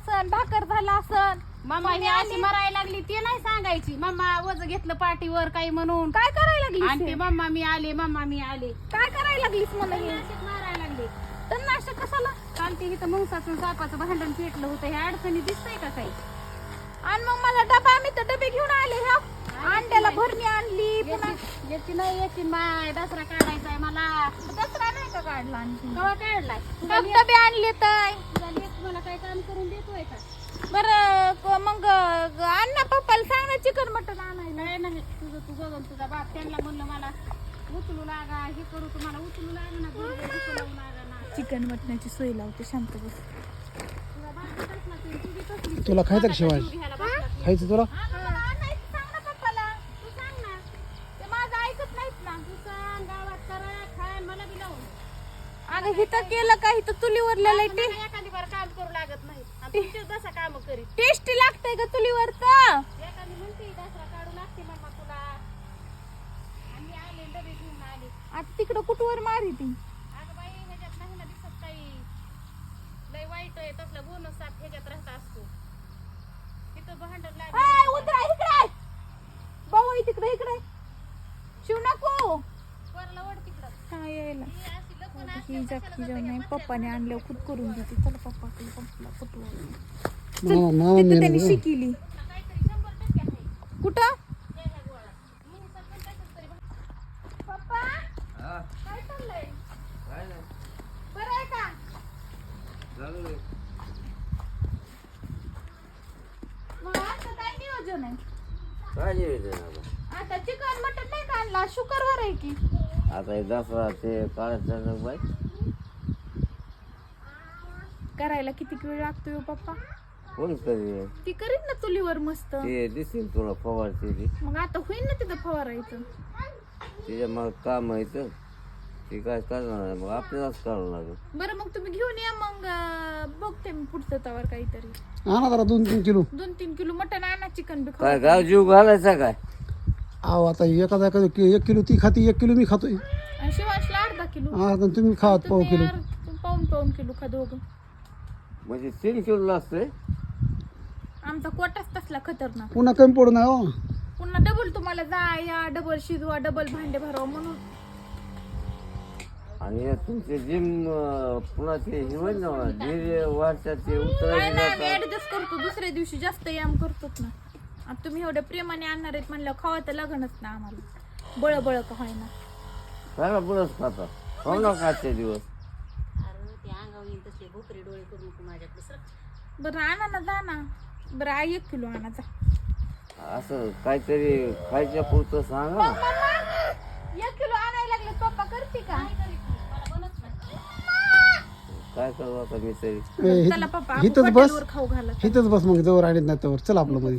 असन भाकर झाला असन. मम्मा ही अशी मरायला लागली ते नाही सांगायची. मम्मा वज घेतलं पाठीवर काही म्हणून. काय करायला आणि लागलीस ते हे? मम्मा मी आले मम्मा मी आले. काय करायला लागलीस मला हे अशीच मारायला लागले. तर नाश्ता कशाला? काल ते इथं मुंगसाचं सापाचं भांडण पेटलं होतं. ह्या अडचणी दिसतंय का काही? आणि मग मला डबा आम्ही तर डबे घेऊन आले ह्या अंड्याला भरणी आणली पुन्हा येते- येते नाही येते माय दसरा काढायचा आहे मला. दसरा नाही का काढला आणखी? कवा काढलाय? मग डबे आणले तर तुला लेक मला काय काम करून देतोय का? बरं क- मग ग- अण्णा पप्पाला सांग ना चिकन मटन आणायला. नाही नाही. तुझं तू बघून तुझा बाप त्यांना म्हणलं मला उचलू लागा हे करू तुम्हाला उचलू लागा ना गुडघे लागा ना. चिकन मटणाची सोय लावते शांत बस. तुझा बाप. तुला खायचं का शिवाय? जीव घ्यायला बसला तू. खायचं तुला? हा, मग मला आणायचं सांग ना पप्पाला. तू सांग ना. ते माझं ऐकत नाहीत ना. तू सांग गावात करा खाय मला बी लावून अगं हिथं केलं का? हिथं चुलीवरल्या मला लाईटी एखादी बार काम करू लागत नाही. आणि तुमचीच दसा काम करीत. टेस्टी लागतंय का चुलीवरचं. एखादी म्हणते दसरा काढू लागते मम्मा तुला. आणि आले डबे घेऊन आले. आता तिकडं कुठवर मारी ती? अगं बाई ह्याच्यात नाही ना दिसत काही. लय वाईट आहे तसला बोनस साप ह्याच्यात राहत असतो. तिथं भांडण लागलं. हाय, उतरा इकडे. भाऊ तिकडे इकडे. शिव नको. वरला वड तिकडं. हा यायला. ही ही जागती जाऊन नाही पप्पाने आणल्यावर खुद करून घेते चला पप्पा पप्पाला तिथं त्यांनी शिकिली. कुठं? काय आता काय नियोजन आहे? काय नियोजन आता? आता चिकन मटन नाही का आणला? शुक्रवार आहे की. आता हे दसरा ते काढायचं बाई? करायला किती वेळ लागतोय हो पप्पा? कोण करी ती करीत ना चुलीवर मस्त. ते दिसेल तुला फवारते ती. मग आता होईल ना तिथं फवारायचं. तिच्या मग काम आहे तर ती काय करणार आहे मग आपल्यालाच करावं लागेल बरं मग तुम्ही घेऊन या मग अं, बघते मी पुढचं तवर काहीतरी. आणा जरा दोन तीन किलो. दोन तीन किलो मटन आणा चिकन बी काय खाऊ गाव जीव घालायचा काय? आहो आता एखादा एखादा कि- एक किलो ती खाती एक किलो मी खातोय. आणि शिवांशला अर्धा किलो. हा तर तुम्ही खा पाव तुम्ही किलो अर्ध- पाऊन पाऊन किलो खा दोघं. म्हणजे तीन किलो लागतंय आमचा कोटाच तसला खतरनाक. पुन्हा कमी पडू नये हो. पुन्हा डबल तुम्हाला जा या डबल शिजवा डबल भांडे भरावं म्हणून. आणि हे तुमचे जिम पुन्हा ते हे होईल ना धीरे वाढतात ते काय उतरायचे नाही आम्ही जातात ऍडजस्ट करतो. दुसऱ्या दिवशी जास्त याम करतोच ना. आता तुम्ही एवढ्या प्रेमाने आणणार आहेत म्हणलं खावा तर लागणच ना आम्हाला. बळ बळ का होईना. काय खाता हो ना काचे दिवस. अरे ते अंगावर येईल तसले भोकरे डोळे करू नको माझ्याकडे सर बरं आणा ना जा ना. बरं आ एक किलो आणा जा. असं काहीतरी खायच्या पुरतं सांगा ना. एक किलो आणायला लागले पप्पा करते का? काय करू आता मी तरी? ए, चला पप्पा आपण बस हॉटेलवर खाऊ घाला हिथंच बस मग जवळ आणत नाही तर चल आपलं मध्ये.